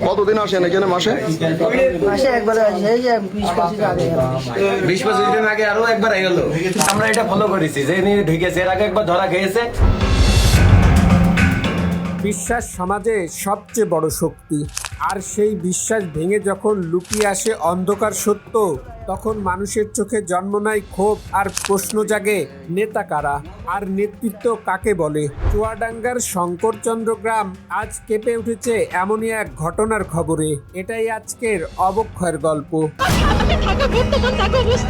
কতদিন আসেন এখানে মাসে? মাসে একবার আসে যে বিশ পঁচিশ আগে বিশ পঁচিশ দিন আগে আরও একবার গেল আমরা এটা ফলো করেছি যে নিয়ে ঢুকেছে এর আগে একবার ধরা খেয়েছে। বিশ্বাস সমাজে সবচেয়ে বড় শক্তি আর সেই বিশ্বাস ভেঙে যখন লুকিয়ে আসে অন্ধকার সত্য তখন মানুষের চোখে জন্ম নেয় ক্ষোভ আর প্রশ্ন জাগে নেতা কারা? আর নেতৃত্ব কাকে বলে? চুয়াডাঙ্গার শঙ্করচন্দ্র গ্রাম আজ কেঁপে উঠেছে এমনই এক ঘটনার খবরে। এটাই আজকের অবক্ষয়ের গল্প।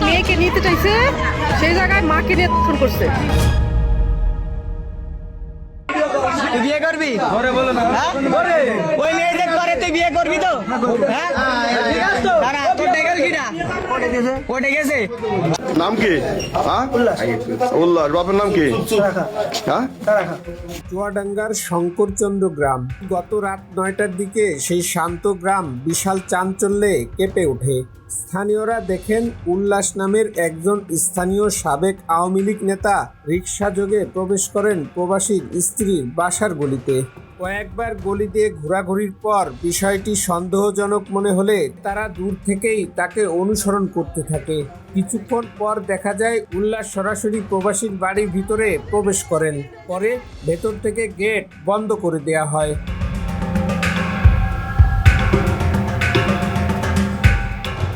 মেয়েকে নিতে চাইছে সেই জায়গায় মাকে নিয়ে করছে। তুই বিয়ে করবি? হ্যাঁ? ওই মেয়ে যে করে তুই বিয়ে করবি তো? হ্যাঁ? গেছে? নাম কি? হ্যাঁ? উল্লাস বাপের নাম কি? হ্যাঁ? চুয়াডাঙ্গার শঙ্করচন্দ্র গ্রাম। গত রাত নয়টার দিকে সেই শান্ত গ্রাম বিশাল চাঞ্চল্যে কেঁপে ওঠে। স্থানীয়রা দেখেন উল্লাস নামের একজন স্থানীয় সাবেক আওয়ামী লীগ নেতা রিক্সা যোগে প্রবেশ করেন প্রবাসীর স্ত্রীর বাসার গলিতে। কয়েকবার গলি দিয়ে ঘোরাঘুরির পর বিষয়টি সন্দেহজনক মনে হলে তারা দূর থেকেই তাকে অনুসরণ করতে থাকে। কিছুক্ষণ পর দেখা যায় উল্লাস সরাসরি প্রবাসীর বাড়ির ভিতরে প্রবেশ করেন। পরে ভেতর থেকে গেট বন্ধ করে দেয়া হয়।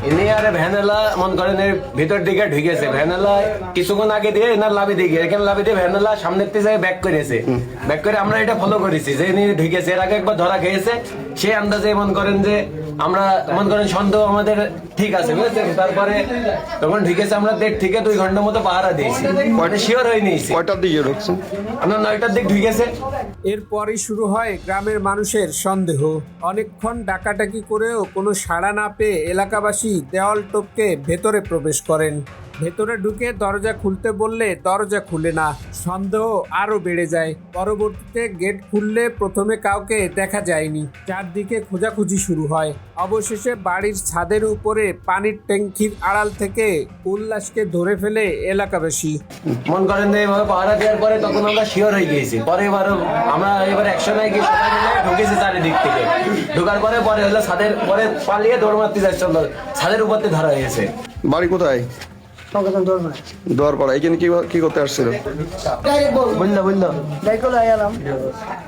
ইনি আর ভ্যানেলা মন করেন এর ভিতর দিকে ঢুকেছে। ভ্যানেলা কিছুক্ষণ আগে দিয়ে এনার লাভে দিকে এখানে লাভে দিয়ে ভ্যানেলা সামনের থেকে ব্যাক করেছে। ব্যাক করে আমরা এটা ফলো করেছি যে ইনি ঢুকেছে। এর আগে একবার ধরা খেয়েছে সে আন্দাজে মন করেন যে আমরা মন করেন সন্দেহ আমাদের ঠিক আছে বুঝেছেন? তারপরে তখন ঢুকেছে আমরা দেড় থেকে দুই ঘণ্টার মতো পাহারা দিয়েছি। মানে শিওর হয়ে নিয়েছি। কয়টার দিকে ঢুকছেন আপনার নয়টার দিক ঢুকেছে। এরপরই শুরু হয় গ্রামের মানুষের সন্দেহ। অনেকক্ষণ ডাকাটাকি করেও কোনো সাড়া না পেয়ে এলাকাবাসী দেওয়াল টপকে ভেতরে প্রবেশ করেন। ভেতরে ঢুকে দরজা খুলতে বললে দরজা খুলে না সন্দেহ আরও বেড়ে যায়। পরবর্তীতে গেট খুললে প্রথমে কাউকে দেখা যায়নি। চারদিকে খোঁজাখুঁজি শুরু হয়। অবশেষে বাড়ির ছাদের উপরে পানির ট্যাঙ্কির আড়াল থেকে উল্লাসকে ধরে ফেলে এলাকাবাসী। মন করেন এভাবে পাহারা দেওয়ার পরে তখন আমরা শিওর হয়ে গিয়েছি। পরে এবার আমরা এবার গিয়ে সবাই মিলে ঢুকেছি চারিদিক থেকে। ঢোকার পরে পরে হলো ছাদের পরে পালিয়ে দৌড় মারতে যাচ্ছিল ছাদের উপর ধরা হয়েছে। বাড়ি কোথায়? দোয়ারপাড়া এখানে কি কি করতে আসছিল? বুঝলো বুঝলো ডাইকো লাই এলাম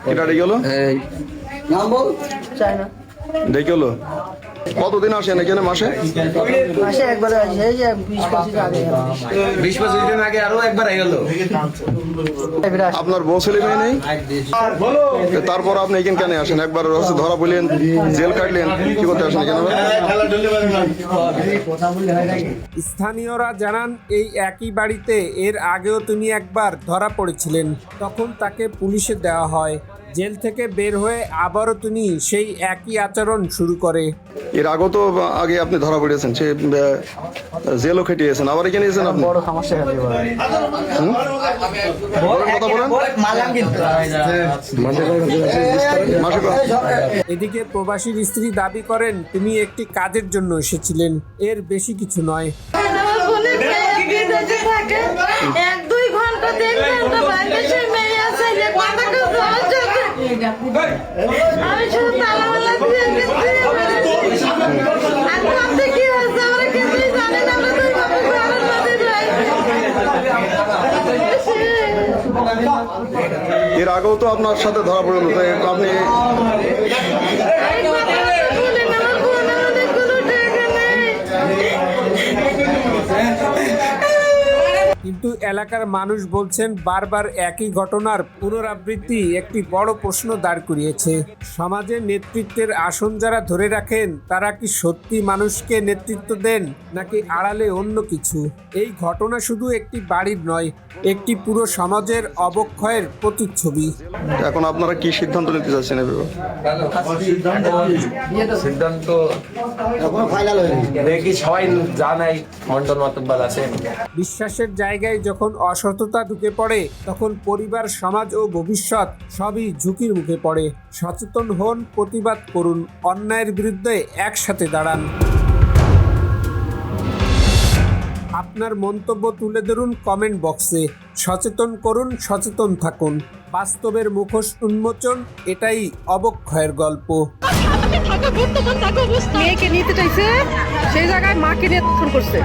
এটা ডেকে গেলো চাই না কতদিন আসেন এখানে মাসে? মাসে একবার আসে এই যে বিশ পঁচিশ আগে। বিশ পঁচিশ দিন আগে আরও একবার এলো আপনার বউ ছেলে মেয়ে নেই? তারপর আপনি এখানে কেন আসেন? একবার হচ্ছে ধরা বললেন জেল কাটলেন কি করতে আসেন এখানে? স্থানীয়রা জানান এই একই বাড়িতে এর আগেও তিনি একবার ধরা পড়েছিলেন। তখন তাকে পুলিশে দেওয়া হয়। জেল থেকে বের হয়ে আবারও তিনি সেই একই আচরণ শুরু করে। এর আগেও তো আগে আপনি ধরা পড়েছেন সে জেলও খেটিয়েছেন। আবার এখানে এসেছেন আপনি? বড় সমস্যা কথা বলেন। এদিকে প্রবাসীর স্ত্রী দাবি করেন তিনি একটি কাজের জন্য এসেছিলেন। এর বেশি কিছু নয়। এক দুই ঘণ্টা দেড় ঘণ্টা বাইরে সে মেয়ে আছে যে কথাকে সাহায্য করে। আমি শুধু তালাওয়ালা দিয়ে গেছি আর কি হয়েছে? আমরা কিছুই জানি না আমরা দুই বাবা ঘরের মধ্যে যাই। এর আগেও তো আপনার সাথে ধরা পড়ে আপনি এলাকার মানুষ বলছেন বারবার একই ঘটনার পুনরাবৃত্তি একটি বড় প্রশ্ন দাঁড় করিয়েছে। সমাজের নেতৃত্বের আসন যারা ধরে রাখেন তারা কি সত্যি মানুষকে নেতৃত্ব দেন নাকি আড়ালে অন্য কিছু? এই ঘটনা শুধু একটি বাড়ির নয় একটি পুরো সমাজের অবক্ষয়ের প্রতিচ্ছবি। এখন আপনারা কি সিদ্ধান্ত নিতে চাচ্ছেন সিদ্ধান্ত দেখি সবাই জানাই মন্ডল মাতব্বাল আছে। বিশ্বাসের জায়গায় যখন অসততা ঢুকে পড়ে, তখন পরিবার, সমাজ ও ভবিষ্যৎ সবই ঝুঁকির মুখে পড়ে। সচেতন হন, প্রতিবাদ করুন, অন্যায়ের বিরুদ্ধে একসাথে দাঁড়ান। আপনার মন্তব্য তুলে ধরুন কমেন্ট বক্সে। সচেতন করুন, সচেতন থাকুন। বাস্তবের মুখোশ উন্মোচন, এটাই অবক্ষয়ের গল্প। মেয়েকে নিতে চাইছে, সেই জায়গায় মাকে নিয়ে করছে।